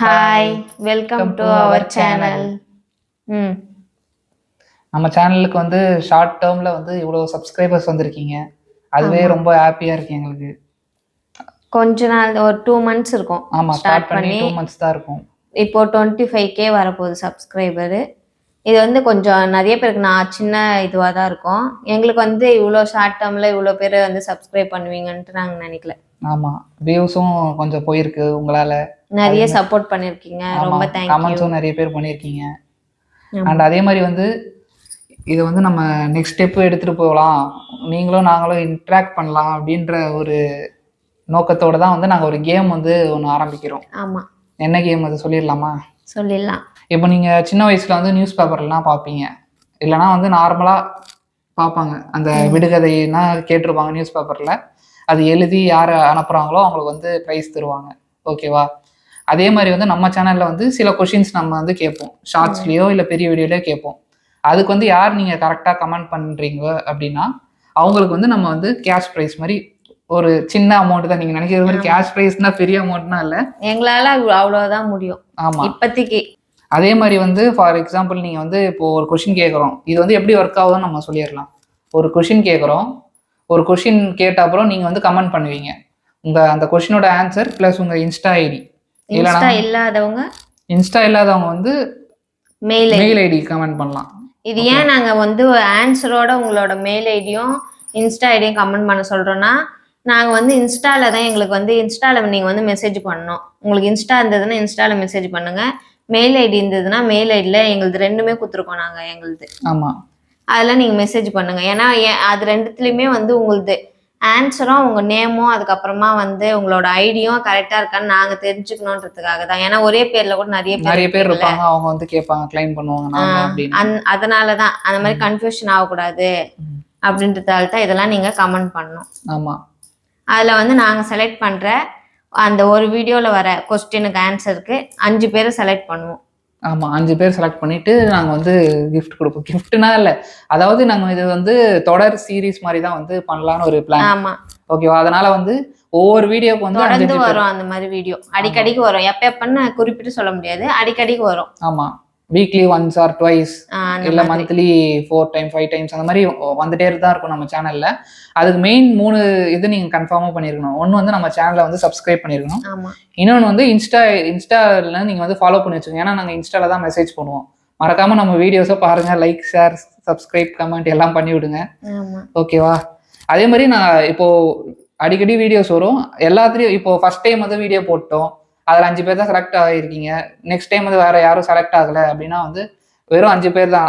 Hi welcome to our channel hmm நம்ம சேனலுக்கு வந்து ஷார்ட் டேர்ம்ல வந்து இவ்வளோ சப்ஸ்கிரைபர்ஸ் வந்திருக்கீங்க. அதுவே ரொம்ப ஹாப்பியா இருக்கு எங்களுக்கு. கொஞ்ச நாள் ஒரு டூ மந்த்ஸ் இருக்கும். ஆமா Start ஸ்டார்ட் பண்ணி டூ மந்த்ஸ் தான் இருக்கும். இப்போ டுவெண்ட்டி ஃபைவ் கே வரப்போகுது சப்ஸ்கிரைபரு இது வந்து கொஞ்சம் நிறைய பேருக்கு நான் சின்ன இதுவாக தான் இருக்கும். எங்களுக்கு வந்து இவ்வளோ ஷார்ட் டேர்மில் இவ்வளோ பேர் வந்து சப்ஸ்கிரைப் பண்ணுவீங்கன்ட்டு நாங்கள் நினைக்கல. ஆமா வியூஸும் கொஞ்சம் போயிருக்கு உங்களால. நிறைய சப்போர்ட் பண்ணியிருக்கீங்க ரொம்ப தேங்க்யூ கமெண்ட்ஸும் நிறைய பேர் பண்ணியிருக்கீங்க அண்ட் அதே மாதிரி வந்து இதை வந்து நம்ம நெக்ஸ்ட் ஸ்டெப் எடுத்துட்டு போகலாம். நீங்களும் நாங்களும் இன்ட்ராக்ட் பண்ணலாம் அப்படின்ற ஒரு நோக்கத்தோட தான் வந்து நாங்கள் ஒரு கேம் வந்து ஒன்று ஆரம்பிக்கிறோம். ஆமாம் என்ன கேம் அது? சொல்லிடலாமா? சொல்லிடலாம். இப்போ நீங்கள் சின்ன வயசில் வந்து நியூஸ் பேப்பர்லாம் பார்ப்பீங்க. இல்லைனா வந்து நார்மலாக பார்ப்பாங்க. அந்த விடுகதைன்னா கேட்டிருப்பாங்க நியூஸ் பேப்பரில் அது எழுதி யார் அனுப்புகிறாங்களோ அவங்களுக்கு வந்து ப்ரைஸ் தருவாங்க. ஓகேவா அதே மாதிரி வந்து நம்ம சேனலில் வந்து சில கொஷின்ஸ் நம்ம வந்து கேட்போம். ஷார்ட்ஸ்லேயோ இல்லை பெரிய வீடியோலையோ கேட்போம். அதுக்கு வந்து யார் நீங்கள் கரெக்டாக கமெண்ட் பண்ணுறீங்க அப்படின்னா அவங்களுக்கு வந்து நம்ம வந்து கேஷ் ப்ரைஸ் மாதிரி ஒரு சின்ன அமௌண்ட் தான் நீங்கள் நினைக்கிற மாதிரி கேஷ் ப்ரைஸ்னால் பெரிய அமௌண்ட்னா இல்லை. எங்களால் அவ்வளோதான் முடியும். ஆமாம் இப்போதைக்கு அதே மாதிரி வந்து ஃபார் எக்ஸாம்பிள் நீங்கள் வந்து இப்போ ஒரு கொஷின் கேட்குறோம். இது வந்து எப்படி ஒர்க் ஆகுதுன்னு நம்ம சொல்லிடலாம். ஒரு கொஷின் கேட்குறோம். ஒரு கொஷின் கேட்ட அப்புறம் நீங்கள் வந்து கமெண்ட் பண்ணுவீங்க. உங்கள் அந்த கொஷினோட ஆன்சர் ப்ளஸ் உங்கள் இன்ஸ்டா ஐடி இன்ஸ்டா இல்லாதவங்க இன்ஸ்டா இல்லாதவங்க வந்து மெயில் மெயில் ஐடி. கமெண்ட் பண்ணலாம். இது ஏன் நாங்க வந்து ஆன்சரோட உங்களோட மெயில் ஐடியும் இன்ஸ்டா ஐடியும் கமெண்ட் பண்ண சொல்றோம்னா நாங்க வந்து இன்ஸ்டால தான் எங்களுக்கு வந்து இன்ஸ்டால நீங்க வந்து மெசேஜ் பண்ணணும். உங்களுக்கு இன்ஸ்டா இருந்ததுன்னா இன்ஸ்டால மெசேஜ் பண்ணுங்க. மெயில் ஐடி இருந்ததுன்னா மெயில் ஐடியில எங்களுது ரெண்டுமே கொடுத்துருக்கோம் நாங்க எங்களுது. ஆமாம் அதில் நீங்க மெசேஜ் பண்ணுங்க. ஏன்னா அது ரெண்டுத்துலயுமே வந்து உங்களுது ஆன்சரும் உங்க நேமும் அதுக்கப்புறமா வந்து உங்களோட ஐடியும் கரெக்டா இருக்கான்னு நாங்க தெரிஞ்சுக்கணுன்றதுக்காக தான். ஏன்னா ஒரே பேர்ல கூட நிறைய பேர் நிறைய பேர். இருப்பாங்க அவங்க வந்து கேட்பாங்க கிளைம் பண்ணுவாங்க அந்- அதனாலதான் அந்த மாதிரி கன்ஃபியூஷன் ஆகக்கூடாது. அப்படின்றதால தான் இதெல்லாம் நீங்க கமெண்ட் பண்ணணும். ஆமாம் அதுல வந்து நாங்க செலக்ட் பண்ற அந்த ஒரு வீடியோல வர கொஸ்டினுக்கு ஆன்சருக்கு அஞ்சு பேரை செலக்ட் பண்ணுவோம். ஆமாம் அஞ்சு பேர் செலக்ட் பண்ணிட்டு நாங்கள் வந்து gift கொடுப்போம். கிஃப்ட்னா இல்லை. அதாவது நாங்கள் இது வந்து தொடர் சீரீஸ் மாதிரி தான் வந்து பண்ணலான்னு ஒரு பிளான் ஆமா. ஓகேவா அதனால வந்து ஒவ்வொரு வீடியோக்கு வந்து தொடர்ந்து வரும் அந்த மாதிரி வீடியோ அடிக்கடிக்கு வரும். எப்ப எப்பன்னு குறிப்பிட்டு சொல்ல முடியாது. அடிக்கடிக்கு வரும். ஆமா. வீக்லி ஒன்ஸ் ஆர் ட்வைஸ் இல்ல. Monthly four time five times அந்த மாதிரி வந்துட்டே தான் இருக்கும் நம்ம சேனல்ல அதுக்கு மெயின் மூணு இது நீங்க கன்ஃபார்மா பண்ணிருக்கணும். ஒன்னு வந்து நம்ம சேனலை வந்து சப்ஸ்கிரைப் பண்ணிருக்கணும். ஆமா. இன்னொன்று வந்து இன்ஸ்டா இன்ஸ்டால நீங்க வந்து ஃபாலோ பண்ணி வச்சுக்கோங்க. ஏன்னா நாங்க இன்ஸ்டால தான் மெசேஜ் பண்ணுவோம் மறக்காம நம்ம வீடியோஸை பாருங்க. லைக் ஷேர் சப்ஸ்கிரைப் கமெண்ட் எல்லாம் பண்ணி விடுங்க. ஓகேவா அதே மாதிரி நான் இப்போ அடிக்கடி வீடியோஸ் வரும். எல்லாத்துலயும் இப்போ ஃபர்ஸ்ட் டைம் வந்து வீடியோ போட்டோம். அதில் அஞ்சு பேர் தான் செலக்ட் ஆகிருக்கீங்க நெக்ஸ்ட் டைம் வந்து வேற யாரும் செலக்ட் ஆகல அப்படின்னா வந்து வெறும் அஞ்சு பேர் தான்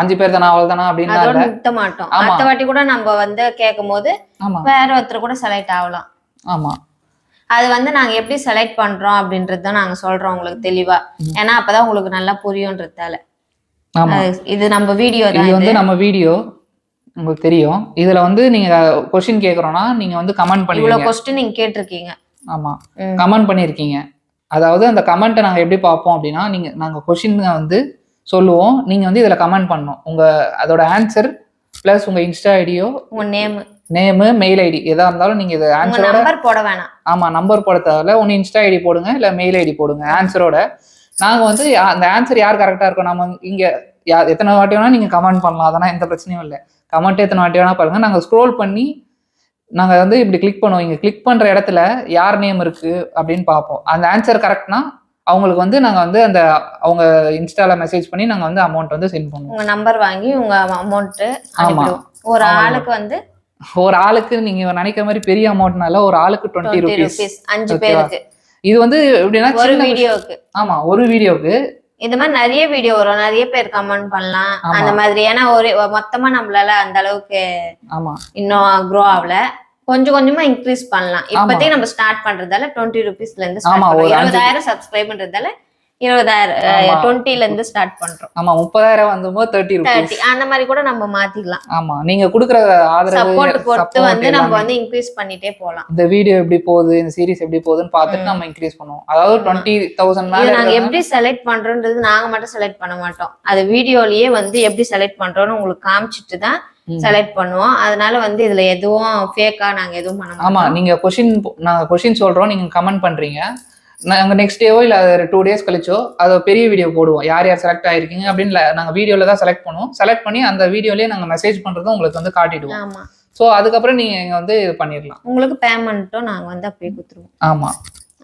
அஞ்சு பேர் தானா அவ்வளோ தானா அப்படின்னா நிறுத்த மாட்டோம். அடுத்த வாட்டி கூட நம்ம வந்து கேட்கும் போது வேற ஒருத்தர் கூட செலக்ட் ஆகலாம். ஆமா. அது வந்து நாங்க எப்படி செலக்ட் பண்றோம் அப்படின்றது தான் நாங்க சொல்றோம் உங்களுக்கு தெளிவா. ஏன்னா அப்பதான் உங்களுக்கு நல்லா புரியும்ன்றதால. இது நம்ம வீடியோ இது வந்து நம்ம வீடியோ உங்களுக்கு தெரியும். இதுல வந்து நீங்க கொஸ்டின் கேக்குறோம்னா நீங்க வந்து கமெண்ட் இவ்வளவு பண்ணுவீங்க கொஸ்டின் நீங்க கேட்டிருக்கீங்க. ஆமா. ம். கமெண்ட் பண்ணியிருக்கீங்க அதாவது அந்த கமெண்ட்டை நாங்கள் எப்படி பார்ப்போம் அப்படின்னா நீங்கள் நாங்கள் கொஷின் வந்து சொல்லுவோம். நீங்கள் வந்து இதில் கமெண்ட் பண்ணணும். உங்கள் அதோட ஆன்சர் ப்ளஸ் உங்கள் இன்ஸ்டா ஐடியோ உங்க நேம் நேமு மெயில் ஐடி எதாக இருந்தாலும் நீங்கள் இது ஆன்சரோட நம்பர் போட வேணாம். ஆமாம் நம்பர் போட தேவையில்ல. ஒன்று இன்ஸ்டா ஐடி போடுங்க இல்லை மெயில் ஐடி போடுங்க ஆன்சரோட நாங்கள் வந்து அந்த ஆன்சர் யார் கரெக்டாக இருக்கும் நம்ம இங்கே யா எத்தனை வாட்டி வேணால் நீங்கள் கமெண்ட் பண்ணலாம். அதெல்லாம் எந்த பிரச்சனையும் இல்லை. கமெண்ட் எத்தனை வாட்டி வேணால் பாருங்கள் நாங்கள் ஸ்க்ரோல் பண்ணி நாங்கள் வந்து இப்படி கிளிக் பண்ணுவோம். இங்கே கிளிக் பண்ணுற இடத்துல யார் நேம் இருக்குது அப்படின்னு பார்ப்போம். அந்த ஆன்சர் கரெக்ட்னா அவங்களுக்கு வந்து நாங்கள் வந்து அந்த அவங்க இன்ஸ்டால மெசேஜ் பண்ணி நாங்கள் வந்து அமௌண்ட் வந்து சென்ட் பண்ணுவோம். உங்க நம்பர் வாங்கி உங்க அமௌண்ட் ஆமா. ஒரு. ஆளுக்கு வந்து ஒரு ஆளுக்கு நீங்கள் நினைக்கிற மாதிரி பெரிய அமௌண்ட்னால ஒரு ஆளுக்கு டுவெண்ட்டி ருபீஸ் அஞ்சு? பேருக்கு. இது வந்து எப்படின்னா ஒரு வீடியோக்கு ஆமா ஒரு வீடியோக்கு இந்த மாதிரி நிறைய வீடியோ வரும். நிறைய பேர் கமெண்ட் பண்ணலாம். அந்த மாதிரி. ஏன்னா ஒரு மொத்தமா நம்மளால அந்த அளவுக்கு இன்னும் க்ரோ ஆகல. கொஞ்சம் கொஞ்சமா இன்க்ரீஸ் பண்ணலாம். இப்போதைக்கு நம்ம ஸ்டார்ட் பண்றதால டுவெண்ட்டி ருபீஸ்ல இருந்து ஒரு பண்ணுறோம் அஞ்சு- இருபதாயிரம் ஆமா. டுவெண்ட்டில இருந்து ஸ்டார்ட் பண்றோம். ஆமா முப்பதாயிரம் வந்தும்போது தேர்ட்டி தேர்ட்டி அந்த மாதிரி கூட நம்ம மாத்திக்கலாம். ஆமா நீங்க குடுக்குற ஆதரவு பொறுத்து வந்து நம்ம. வந்து இன்க்ரீஸ் பண்ணிட்டே போலாம் இந்த வீடியோ எப்படி போகுது இந்த சீரிஸ் எப்படி போகுதுன்னு பார்த்துட்டு. நம்ம இன்க்ரீஸ் பண்ணுவோம். அதாவது டுவெண்ட்டி தௌசண்ட் நாங்க எப்படி செலக்ட் பண்றோன்றது நாங்க மட்டும் செலக்ட் பண்ண மாட்டோம். அது வீடியோலயே வந்து எப்படி செலக்ட் பண்றோம்னு உங்களுக்கு காமிச்சிட்டு தான். செலக்ட் பண்ணுவோம். அதனால வந்து இதுல எதுவும் ஃபேக்கா நாங்க எதுவும் பண்ண ஆமா நீங்க கொஷின் நாங்க கொஷின் சொல்றோம் நீங்க கமெண்ட் பண்றீங்க. நாங்கள் நெக்ஸ்ட் டேவோ இல்லை டூ டேஸ் கழிச்சோ அதை பெரிய வீடியோ போடுவோம். யார் யார் செலக்ட் ஆயிருக்கீங்க அப்படின்னு ல- நாங்க வீடியோல தான் செலக்ட் பண்ணுவோம். செலக்ட் பண்ணி அந்த வீடியோலயே நாங்க மெசேஜ் பண்றதும் உங்களுக்கு வந்து காட்டிடுவோம். ஸோ அதுக்கப்புறம் நீங்க இங்க வந்து இது பண்ணிடலாம். உங்களுக்கு பேமெண்ட்டும் நாங்க வந்து அப்படியே கொடுத்துருவோம். ஆமா.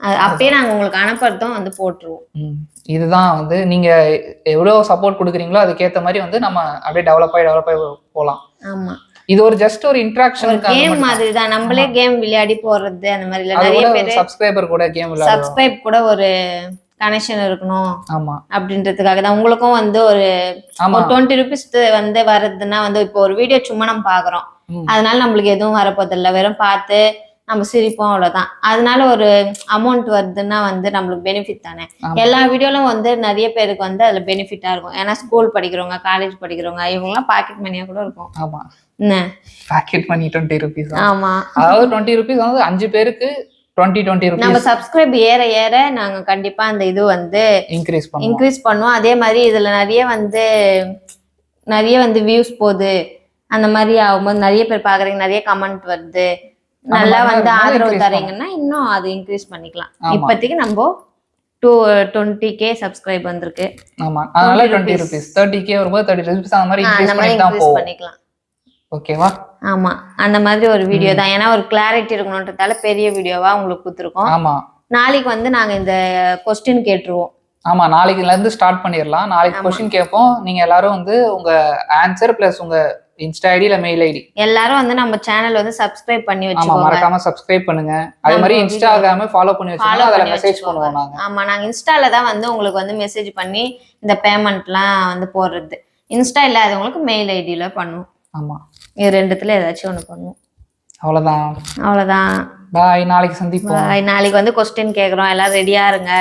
அது அப்படியே நாங்க உங்களுக்கு அனுப்புறதும் வந்து போட்டுருவோம். இதுதான் வந்து நீங்க எவ்வளவு சப்போர்ட் கொடுக்குறீங்களோ அதுக்கேத்த மாதிரி வந்து நம்ம அப்படியே டெவலப் ஆகி டெவலப் ஆகி போகலாம் ஆமா. இது ஒரு ஜஸ்ட் ஒரு இன்ட்ராக்ஷனுக்கு கேம் மாதிரி தான் நம்மளே கேம் விளையாடி போறது அந்த மாதிரி நிறைய பேர் சப்ஸ்கிரைபர் கூட கேம் சப்ஸ்கிரைப் கூட ஒரு கனெக்ஷன் இருக்கணும் ஆமா. அப்படின்றதுக்காக தான். உங்களுக்கும் வந்து ஒரு டுவெண்ட்டி ருபீஸ் வந்து வருதுன்னா வந்து இப்போ ஒரு வீடியோ சும்மா நம்ம பாக்குறோம். அதனால நம்மளுக்கு எதுவும் வரப்போதில்ல வெறும் பார்த்து நம்ம சிரிப்போம் அவ்வளவுதான். அதனால ஒரு அமௌண்ட் வருதுன்னா வந்து நம்மளுக்கு பெனிஃபிட் தானே. எல்லா வீடியோலும் வந்து நிறைய பேருக்கு வந்து அதுல பெனிஃபிட்டா இருக்கும். ஏன்னா ஸ்கூல் படிக்கிறவங்க காலேஜ் படிக்கிறவங்க இவங்கெல்லாம் பாக்கெட் மணியா கூட இருக்கும். ஆமா. என்ன? பாக்கெட் பண்ணி டுவெண்ட்டி ருபீஸ் ஆமா. அதாவது டுவெண்ட்டி ருபீஸ் வந்து அஞ்சு பேருக்கு டுவெண்ட்டி டுவெண்ட்டி நம்ம சப்ஸ்கிரைப் ஏற ஏற நாங்க கண்டிப்பா அந்த இது வந்து இன்க்ரீஸ் பண்ணுவோம். இன்க்ரீஸ் பண்ணுவோம். அதே மாதிரி இதுல நிறைய வந்து நிறைய வந்து வியூஸ் போகுது. அந்த மாதிரி ஆகும்போது நிறைய பேர் பாக்குறீங்க நிறைய கமெண்ட் வருது. நல்லா வந்து ஆதரவு தரீங்கன்னா இன்னும் அது இன்க்ரீஸ் பண்ணிக்கலாம். இப்போதைக்கு நம்ம டூ டுவெண்ட்டி கே சப்ஸ்கிரைப் வந்திருக்கு. ஆமா. அதனால 20 twenty rupees. Rupees thirty K வரும்போது தேர்ட்டி ருபீஸ் அந்த மாதிரி இன்க்ரீஸ் பண்ணிக்கலாம். ஓகேவா? ஆமா. அந்த மாதிரி ஒரு வீடியோ தான். ஏன்னா ஒரு கிளாரிட்டி இருக்கணுன்றதால பெரிய வீடியோவா உங்களுக்கு கொடுத்துருக்கோம். ஆமா. நாளைக்கு வந்து நாங்க இந்த கொஸ்டின் கேட்டுருவோம். ஆமா நாளைக்குல இருந்து ஸ்டார்ட் பண்ணிடலாம். நாளைக்கு கொஸ்டின் கேட்போம். நீங்க எல்லாரும் வந்து உங்க ஆன்சர் பிளஸ் உங்க இன்ஸ்டா ஐடி இல்ல மெயில் ஐடி எல்லாரும் வந்து நம்ம சேனல் வந்து சப்ஸ்கிரைப் பண்ணி வச்சுக்கோங்க. மறக்காம சப்ஸ்கிரைப் பண்ணுங்க. அதே மாதிரி இன்ஸ்டாகிராம ஃபாலோ பண்ணி வச்சுக்கோங்க. அதுல மெசேஜ். பண்ணுவோம் நாங்க. ஆமா நாங்க இன்ஸ்டால தான் வந்து உங்களுக்கு வந்து மெசேஜ் பண்ணி இந்த பேமெண்ட்லாம் வந்து போடுறது. இன்ஸ்டா இல்லாதவங்களுக்கு மெயில் ஐடியில பண்ணுவோம். ஆமா. இது ரெண்டுத்துல ஏதாச்சும் ஒண்ணு பண்ணுவோம். அவ்வளவுதான். அவ்வளவுதான். பாய் நாளைக்கு சந்திப்போம். Bye. நாளைக்கு வந்து கொஸ்டின் கேக்குறோம். எல்லாரும் ரெடியா இருங்க.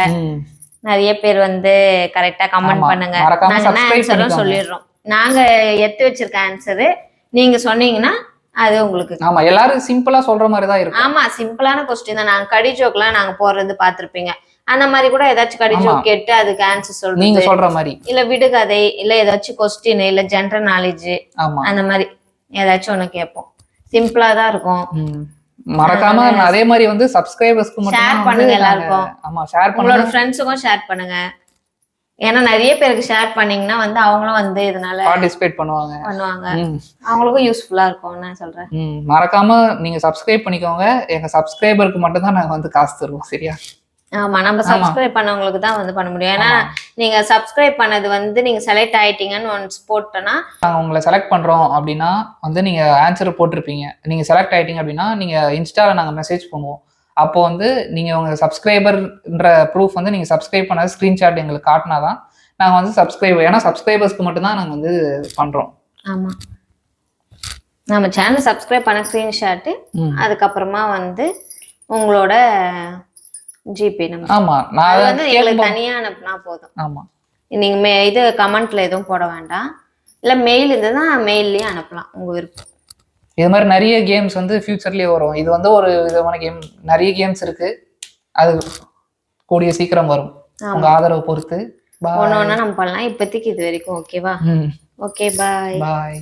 நிறைய பேர் வந்து கரெக்டா கமெண்ட். பண்ணுங்க. நாங்க ஆன்சரும். சொல்லிடுறோம். நாங்க எடுத்து வச்சிருக்க ஆன்சரு நீங்க சொன்னீங்கன்னா அது உங்களுக்கு ஆமா எல்லாரும் சிம்பிளா சொல்ற மாதிரி தான் இருக்கும். ஆமா சிம்பிளான கொஸ்டின் தான். நாங்க கடி ஜோக்லாம் நாங்க போடுறது பாத்திருப்பீங்க அந்த மாதிரி கூட ஏதாச்சும் கடி. ஜோக் கேட்டு அதுக்கு ஆன்சர் நீங்க சொல்றது சொல்ற மாதிரி. இல்ல விடுகதை இல்ல ஏதாச்சும் கொஸ்டின் இல்ல ஜென்ரல் நாலேஜ் அந்த மாதிரி ஏதாச்சும் ஒண்ணு கேட்போம். சிம்பிளா தான் இருக்கும். மறக்காம அதே மாதிரி வந்து சப்ஸ்கிரைபர்ஸ்க்கு மட்டும் தான் பண்ணுங்க நாங்க- எல்லாருக்கும். ஆமா ஷேர் உங்களோட பண்ணுங்க ஃப்ரெண்ட்ஸுக்கும் ஷேர் பண்ணுங்க. ஏன்னா நிறைய பேருக்கு ஷேர் பண்ணீங்கன்னா வந்து அவங்களும் வந்து இதனால பார்ட்டிசிபேட் பண்ணுவாங்க. பண்ணுவாங்க. அவங்களுக்கும் யூஸ்ஃபுல்லா இருக்கும் நான் சொல்றேன். மறக்காம நீங்க சப்ஸ்கிரைப் பண்ணிக்கோங்க. எங்க சப்ஸ்கிரைபருக்கு மட்டும் தான் நாங்க வந்து காசு தருவோம் சரியா? ஆமா நம்ம சப்ஸ்கிரைப் பண்ணவங்களுக்கு தான் வந்து பண்ண முடியும். ஏன்னா நீங்க சப்ஸ்கிரைப் பண்ணது வந்து நீங்க செலக்ட் ஆயிட்டீங்கன்னு ஒன்ஸ் போட்டோன்னா நாங்க உங்களை செலக்ட் பண்றோம் அப்படின்னா வந்து நீங்க ஆன்சர் போட்டிருப்பீங்க. நீங்க செலக்ட் ஆயிட்டீங்க அப்படின்னா நீங்க இன்ஸ்டால நாங்க மெசேஜ் பண்ணுவோம். அப்போ வந்து நீங்க உங்க சப்ஸ்கிரைபர்ன்ற ப்ரூஃப் வந்து நீங்க சப்ஸ்கிரைப் பண்ண ஸ்கிரீன்ஷாட் எங்களுக்கு காட்டினாதான் நாங்க வந்து சப்ஸ்கிரைப் ஏன்னா சப்ஸ்கிரைபர்ஸ்க்கு மட்டும் தான் நாங்க வந்து பண்றோம். ஆமா. நம்ம சேனல் சப்ஸ்கிரைப் பண்ண ஸ்க்ரீன்ஷாட்டு. அதுக்கப்புறமா வந்து உங்களோட ஜிபே நம்பர் ஆமா நான் வந்து எங்களுக்கு கேட்கும்போது- தனியா அனுப்புனா போதும். ஆமா. நீங்க மே இது கமெண்ட்ல எதுவும் போட வேண்டாம். இல்ல மெயில் இருந்ததுன்னா மெயில்லயே அனுப்பலாம் உங்க விருப்பம். இது மாதிரி நிறைய கேம்ஸ் வந்து ஃபியூச்சர்லயே வரும். இது வந்து ஒரு விதமான கேம் நிறைய கேம்ஸ் இருக்கு. அது கூடிய சீக்கிரம் வரும். உங்க ஆதரவு பொறுத்து. ஒன்னு ஒன்னா நம்ம பண்ணலாம். இப்போதைக்கு இது வரைக்கும் ஓகேவா ஓகே பாய் பாய்